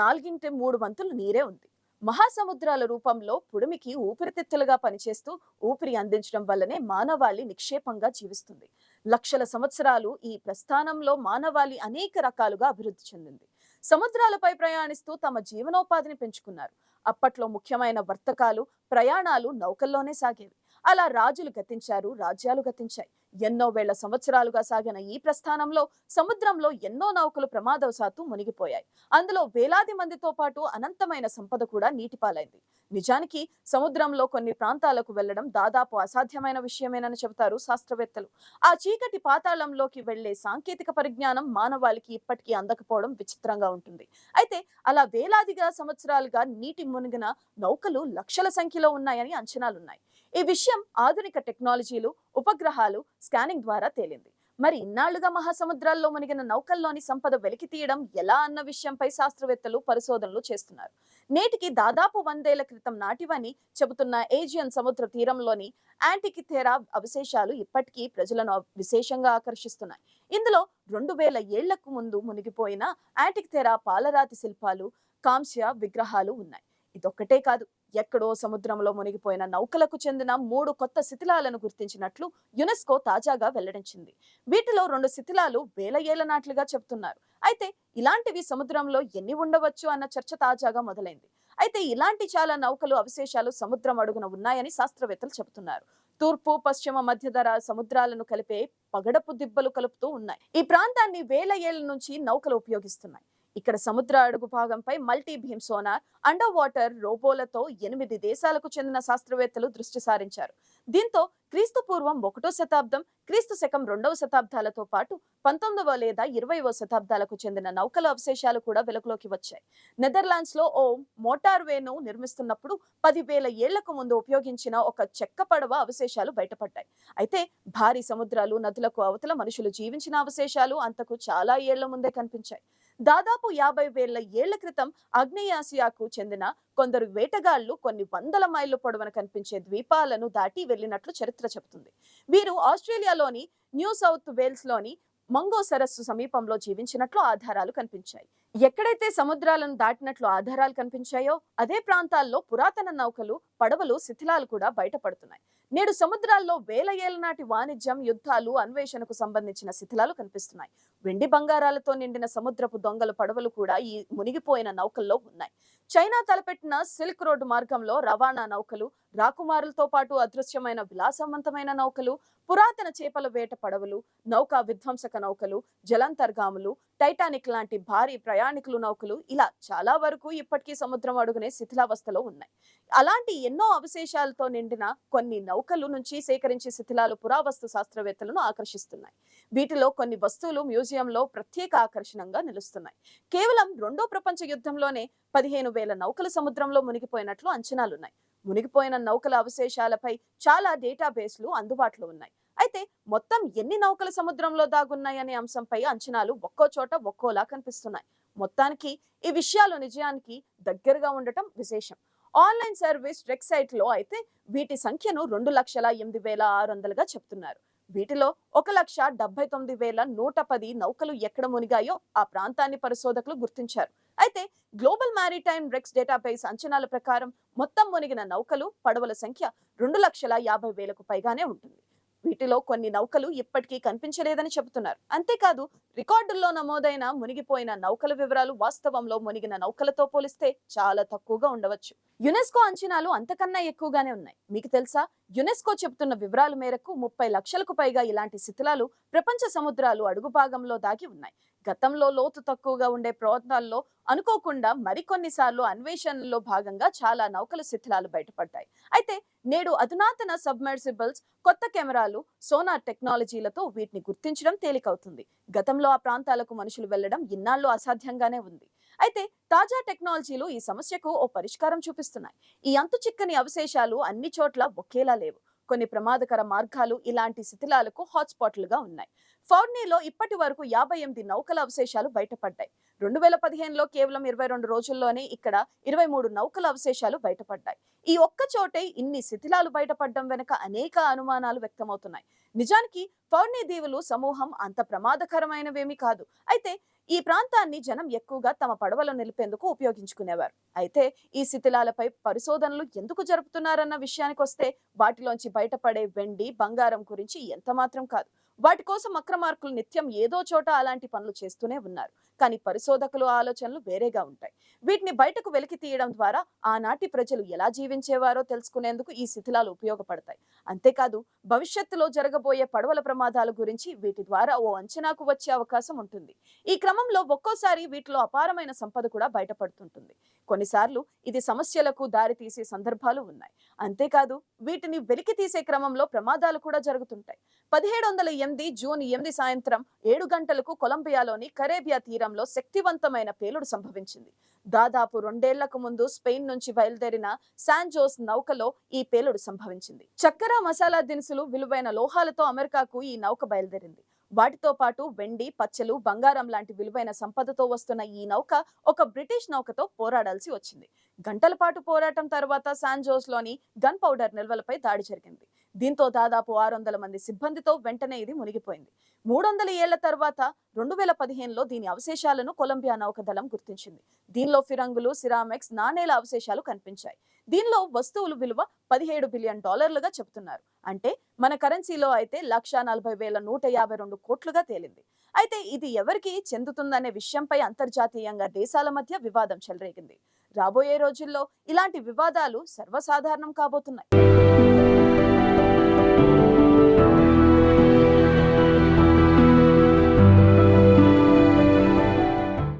నాలుగింటి మూడు వంతులు నీరే ఉంది. మహాసముద్రాల రూపంలో పుడిమికి ఊపిరితిత్తులుగా పనిచేస్తూ ఊపిరి అందించడం వల్లనే మానవాళి నిక్షేపంగా జీవిస్తుంది. లక్షల సంవత్సరాలు ఈ ప్రస్థానంలో మానవాళి అనేక రకాలుగా అభివృద్ధి చెందింది. సముద్రాలపై ప్రయాణిస్తూ తమ జీవనోపాధిని పెంచుకున్నారు. అప్పట్లో ముఖ్యమైన వర్తకాలు ప్రయాణాలు నౌకల్లోనే సాగేవి. అలా రాజులు గతించారు రాజ్యాలు గతించాయి. ఎన్నో వేల సంవత్సరాలుగా సాగిన ఈ ప్రస్థానంలో సముద్రంలో ఎన్నో నౌకలు ప్రమాదవశాత్తు మునిగిపోయాయి. అందులో వేలాది మందితో పాటు అనంతమైన సంపద కూడా నీటిపాలైంది. నిజానికి సముద్రంలో కొన్ని ప్రాంతాలకు వెళ్ళడం దాదాపు అసాధ్యమైన విషయమేనని చెబుతారు శాస్త్రవేత్తలు. ఆ చీకటి పాతాళంలోకి వెళ్ళే సాంకేతిక పరిజ్ఞానం మానవాళికి ఇప్పటికీ అందకపోవడం విచిత్రంగా ఉంటుంది. అయితే అలా వేలాదిగా సంవత్సరాలుగా నీటి మునిగిన నౌకలు లక్షల సంఖ్యలో ఉన్నాయని అంచనాలున్నాయి. ఈ విషయం ఆధునిక టెక్నాలజీలు ఉపగ్రహాలు స్కానింగ్ ద్వారా తేలింది. మరి ఇన్నాళ్ళుగా మహాసముద్రాల్లో మునిగిన నౌకల్లోని సంపద వెలికి తీయడం ఎలా అన్న విషయంపై శాస్త్రవేత్తలు పరిశోధనలు చేస్తున్నారు. నేటికి దాదాపు వందేళ్ళ క్రితం నాటివని చెబుతున్న ఏజియన్ సముద్ర తీరంలోని యాంటికిథెరా అవశేషాలు ఇప్పటికీ ప్రజలను విశేషంగా ఆకర్షిస్తున్నాయి. ఇందులో రెండు వేల ఏళ్ళకు ముందు మునిగిపోయిన యాంటికిథెరా పాలరాతి శిల్పాలు కాంస్య విగ్రహాలు ఉన్నాయి. ఇదొక్కటే కాదు. ఎక్కడో సముద్రంలో మునిగిపోయిన నౌకలకు చెందిన మూడు కొత్త శిథిలాలను గుర్తించినట్లు యునెస్కో తాజాగా వెల్లడించింది. వీటిలో రెండు శిథిలాలు వేల ఏళ్ళ నాట్లుగా చెబుతున్నారు. అయితే ఇలాంటివి సముద్రంలో ఎన్ని ఉండవచ్చు అన్న చర్చ తాజాగా మొదలైంది. అయితే ఇలాంటి చాలా నౌకలు అవశేషాలు సముద్రం అడుగున ఉన్నాయని శాస్త్రవేత్తలు చెబుతున్నారు. తూర్పు పశ్చిమ మధ్యధర సముద్రాలను కలిపే పగడపు దిబ్బలు కలుపుతూ ఉన్నాయి. ఈ ప్రాంతాన్ని వేల ఏళ్ళ నుంచి నౌకలు ఉపయోగిస్తున్నాయి. ఇక్కడ సముద్ర అడుగు భాగంపై multi beam sonar under water రోబోలతో ఎనిమిది దేశాలకు చెందిన శాస్త్రవేత్తలు దృష్టి సారించారు. దీంతో క్రీస్తు పూర్వం ఒకటో శతాబ్దం క్రీస్తు శకం రెండవ శతాబ్దాలతో పాటు పంతొమ్మిదవ లేదా ఇరవైవ శతాబ్దాలకు చెందిన నౌకల అవశేషాలు కూడా వెలుగులోకి వచ్చాయి. నెదర్లాండ్స్లో ఓ మోటార్ వేను నిర్మిస్తున్నప్పుడు పదివేల ఏళ్ళకు ముందు ఉపయోగించిన ఒక చెక్క పడవ అవశేషాలు బయటపడ్డాయి. అయితే భారీ సముద్రాలు నదులకు అవతల మనుషులు జీవించిన అవశేషాలు అంతకు చాలా ఏళ్ళ ముందే కనిపించాయి. దాదాపు యాభై వేల ఏళ్ళ క్రితం ఆగ్నేయాసియాకు చెందిన కొందరు వేటగాళ్ళు కొన్ని వందల మైళ్ళు పొడవున కనిపించే ద్వీపాలను దాటి వెళ్ళినట్లు చరిత్ర చెబుతుంది. వీరు ఆస్ట్రేలియాలోని న్యూ సౌత్ వేల్స్లోని మంగో సరస్సు సమీపంలో జీవించినట్లు ఆధారాలు కనిపించాయి. ఎక్కడైతే సముద్రాలను దాటినట్లు ఆధారాలు కనిపించాయో అదే ప్రాంతాల్లో పురాతన నౌకలు పడవలు శిథిలాలు కూడా బయటపడుతున్నాయి. నేడు సముద్రాల్లో వేల ఏళ్ళ నాటి వాణిజ్యం యుద్ధాలు అన్వేషణకు సంబంధించిన శిథిలాలు కనిపిస్తున్నాయి. వెండి బంగారాలతో నిండిన సముద్రపు దొంగల పడవలు కూడా ఈ మునిగిపోయిన నౌకల్లో ఉన్నాయి. చైనా తలపెట్టిన సిల్క్ రోడ్డు మార్గంలో రవాణా నౌకలు రాకుమారులతో పాటు అదృశ్యమైన విలాసవంతమైన నౌకలు పురాతన చేపల వేట పడవలు నౌకా విధ్వంసక నౌకలు జలంతర్గాములు టైటానిక్ లాంటి భారీ ప్రయాణికులు నౌకలు ఇలా చాలా వరకు ఇప్పటికీ సముద్రం అడుగునే శిథిలావస్థలో ఉన్నాయి. అలాంటి ఎన్నో అవశేషాలతో నిండిన కొన్ని నౌకలు నుంచి సేకరించే శిథిలాలు పురావస్తు శాస్త్రవేత్తలను ఆకర్షిస్తున్నాయి. వీటిలో కొన్ని వస్తువులు మ్యూజియంలో ప్రత్యేక ఆకర్షణంగా నిలుస్తున్నాయి. కేవలం రెండో ప్రపంచ యుద్ధంలోనే పదిహేను వేల నౌకలు సముద్రంలో మునిగిపోయినట్లు అంచనాలున్నాయి. మునిగిపోయిన నౌకల అవశేషాలపై చాలా డేటాబేస్లు అందుబాటులో ఉన్నాయి. అయితే మొత్తం ఎన్ని నౌకలు సముద్రంలో దాగున్నాయనే అంశంపై అంచనాలు ఒక్కో చోట ఒక్కోలా కనిపిస్తున్నాయి. మొత్తానికి ఈ విషయాలు నిజానికి దగ్గరగా ఉండటం విశేషం. ఆన్లైన్ సర్వీస్ వెబ్సైట్లో అయితే వీటి సంఖ్యను రెండు లక్షల ఎనిమిది వేల ఆరు వందలుగా చెప్తున్నారు. వీటిలో ఒక లక్ష డెబ్బై తొమ్మిది వేల నూట పది నౌకలు ఎక్కడ మునిగాయో ఆ ప్రాంతాన్ని పరిశోధకులు గుర్తించారు. అయితే గ్లోబల్ మ్యారిటైమ్ రెక్స్ డేటాబేస్ అంచనాల ప్రకారం మొత్తం మునిగిన నౌకలు పడవల సంఖ్య రెండు లక్షల యాభై వేలకు పైగానే ఉంటుంది. వీటిలో కొన్ని నౌకలు ఇప్పటికీ కనిపించలేదని చెబుతున్నారు. అంతేకాదు రికార్డుల్లో నమోదైన మునిగిపోయిన నౌకల వివరాలు వాస్తవంలో మునిగిన నౌకలతో పోలిస్తే చాలా తక్కువగా ఉండవచ్చు. యునెస్కో అంచనాలు అంతకన్నా ఎక్కువగానే ఉన్నాయి. మీకు తెలుసా? యునెస్కో చెబుతున్న వివరాల మేరకు ముప్పై లక్షలకు పైగా ఇలాంటి శిథిలాలు ప్రపంచ సముద్రాలు అడుగు భాగంలో దాగి ఉన్నాయి. గతంలో లోతు తక్కువగా ఉండే ప్రాంతాల్లో అనుకోకుండా మరికొన్నిసార్లు అన్వేషణలో భాగంగా చాలా నౌకలు శిథిలాలు బయటపడ్డాయి. అయితే నేడు అధునాతన సబ్మెర్సిబుల్స్ కొత్త కెమెరాలు సోనార్ టెక్నాలజీలతో వీటిని గుర్తించడం తేలికవుతుంది. గతంలో ఆ ప్రాంతాలకు మనుషులు వెళ్ళడం ఇన్నాళ్ళు అసాధ్యంగానే ఉంది. అయితే తాజా టెక్నాలజీలు ఈ సమస్యకు ఓ పరిష్కారం చూపిస్తున్నాయి. ఈ అంతు చిక్కని అవశేషాలు అన్ని చోట్ల ఒకేలా లేవు. కొన్ని ప్రమాదకర మార్గాలు ఇలాంటి శిథిలాలకు హాట్స్పాట్లుగా ఉన్నాయి. ఫౌర్నీలో ఇప్పటి వరకు యాభై ఎనిమిది నౌకల అవశేషాలు బయటపడ్డాయి. రెండు వేల పదిహేనులో కేవలం ఇరవై రెండు రోజుల్లోనే ఇక్కడ ఇరవై మూడు నౌకల అవశేషాలు బయటపడ్డాయి. ఈ ఒక్క చోటే ఇన్ని శిథిలాలు బయటపడడం వెనుక అనేక అనుమానాలు వ్యక్తమవుతున్నాయి. నిజానికి ఫౌర్నీ దీవులు సమూహం అంత ప్రమాదకరమైనవేమీ కాదు. అయితే ఈ ప్రాంతాన్ని జనం ఎక్కువగా తమ పడవలు నిలిపేందుకు ఉపయోగించుకునేవారు. అయితే ఈ శిథిలాలపై పరిశోధనలు ఎందుకు జరుపుతున్నారన్న విషయానికి వస్తే వాటిలోంచి బయటపడే వెండి బంగారం గురించి ఎంత మాత్రం కాదు. వాటి కోసం అక్రమార్కులు నిత్యం ఏదో చోట అలాంటి పనులు చేస్తూనే ఉన్నారు. కానీ పరిశోధకులు ఆలోచనలు వేరేగా ఉంటాయి. వీటిని బయటకు వెలికి తీయడం ద్వారా ఆనాటి ప్రజలు ఎలా జీవించేవారో తెలుసుకునేందుకు ఈ శిథిలాలు ఉపయోగపడతాయి. అంతేకాదు భవిష్యత్తులో జరగబోయే పడవల ప్రమాదాల గురించి వీటి ద్వారా ఓ అంచనాకు వచ్చే అవకాశం ఉంటుంది. ఈ క్రమంలో ఒక్కోసారి వీటిలో అపారమైన సంపద కూడా బయటపడుతుంటుంది. కొన్నిసార్లు ఇది సమస్యలకు దారితీసే సందర్భాలు ఉన్నాయి. అంతేకాదు వీటిని వెలికి తీసే క్రమంలో ప్రమాదాలు కూడా జరుగుతుంటాయి. పదిహేడు వందల ఎనిమిది జూన్ ఎనిమిది సాయంత్రం ఏడు గంటలకు కొలంబియాలోని కరేబియా తీరంలో శక్తివంతమైన పేలుడు సంభవించింది. దాదాపు రెండేళ్ళకు ముందు స్పెయిన్ నుంచి బయలుదేరిన శాన్జోస్ నౌకలో ఈ పేలుడు సంభవించింది. చక్కెర మసాలా దినుసులు విలువైన లోహాలతో అమెరికాకు ఈ నౌక బయలుదేరింది. వాటితో పాటు వెండి పచ్చలు బంగారం లాంటి విలువైన సంపదతో వస్తున్న ఈ నౌక ఒక బ్రిటిష్ నౌకతో పోరాడాల్సి వచ్చింది. గంటల పాటు పోరాటం తర్వాత శాంజోస్లోని గన్ పౌడర్ నిల్వలపై దాడి జరిగింది. దీంతో దాదాపు ఆరు వందల మంది సిబ్బందితో వెంటనే ఇది మునిగిపోయింది. మూడు వందల ఏళ్ళ తర్వాత రెండు వేల పదిహేనులో దీని అవశేషాలను కొలంబియా నౌకదళం గుర్తించింది. దీనిలో ఫిరంగులు సిరామిక్స్ నాణేల అవశేషాలు కనిపించాయి. దీనిలో వస్తువులు విలువ పదిహేడు బిలియన్ డాలర్లుగా చెబుతున్నారు. అంటే మన కరెన్సీలో అయితే లక్ష నలభై వేల నూట యాభై రెండు కోట్లుగా తేలింది. అయితే ఇది ఎవరికి చెందుతుందనే విషయంపై అంతర్జాతీయంగా దేశాల మధ్య వివాదం చెలరేగింది. రాబోయే రోజుల్లో ఇలాంటి వివాదాలు సర్వసాధారణం కాబోతున్నాయి.